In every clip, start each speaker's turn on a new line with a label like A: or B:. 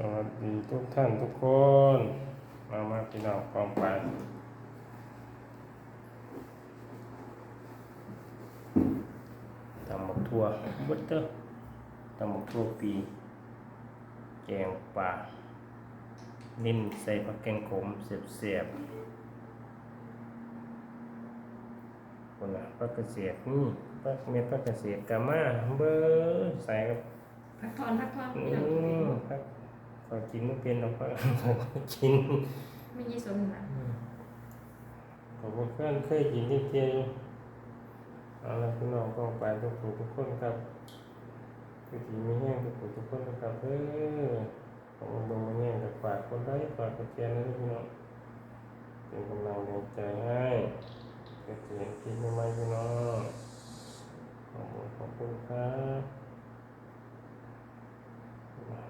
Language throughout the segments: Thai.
A: สวัสดีทุกท่านทุกคน มามาพี่น้องกองไปตำหมกทั่วเบดเตอร์ตำหมกทั่วปี แกงปลานิ่มใส่ผักแกงขมเสียบๆคนละผักกระเสียดนี่ผักเม็ดผักกระเสียดกามาเบอร์ใส่กับ
B: พักทอนพักทอน
A: อื
B: พี่น้ อง
A: มครับขอกินไม่เป็นหรอกครับกิน
B: ไม่ยี่สนนะ
A: ผมว่าเพื่อนเคยกินที่เจียอยู่เอาละพี่น้องก็ไปทุกผู้ทุกคนครับคือทีไม่แห้งทุกผู้ทุกคนนะครับเออผมลงมาแห้งกับฝากคนไลค์ฝากกดแชร์นะพี่น้องเป็นกำลังแรงใจให้ก็เสียงคิดไม่ไหมพี่น้องขอบคุณขอบคุณครับ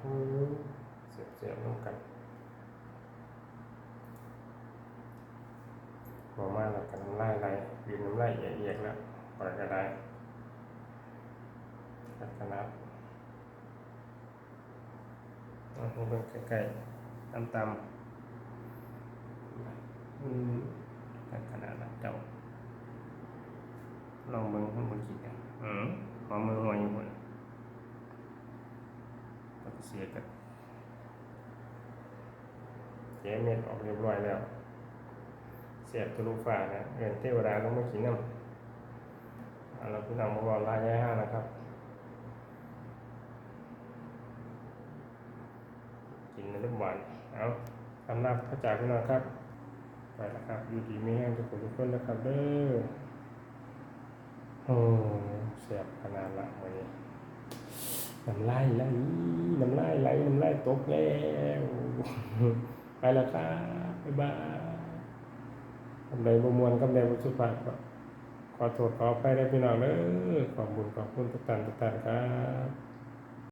A: อืม เสียบๆน้ำกันมาม่าแล้วกันน้ำลายไหลบีบน้ำลายเอียกๆแล้วปล่อยก็ได้กัดขนาดเอาให้เบิ่งใกล้ๆตำตำอืมกัดขนาดนั้นเจ้าลองเบิ่งให้เบิ่งกินกันอืมหอมมือหัวอยู่บนก็เสียกัน เจ๊เม็ดออกเรียบร้อยแล้วเสียบทะลุฟ้านะเงินเทวดาลงมากินน้ำเอาเราพี่น้องมาบอกลายแย่ห้านะครับ กินในรูปหวานเอาทำน้าพระจ่าพี่น้องครับ ไปแล้วครับอยู่ดีไม่แห้งทุกคนทุกคนนะครับเด้อโอ้เสียบขนาดละวันนี้น้ำลายไหลน้ำลายไหลน้ำลายตกแล้ว ไปแล้วครับบ๊ายบายคำใดบมวนกำใดบ่สุภาพขอโทษขอไปได้พี่น้องเด้อขอบคุณขอบคุณทุกท่านทุกท่านครับ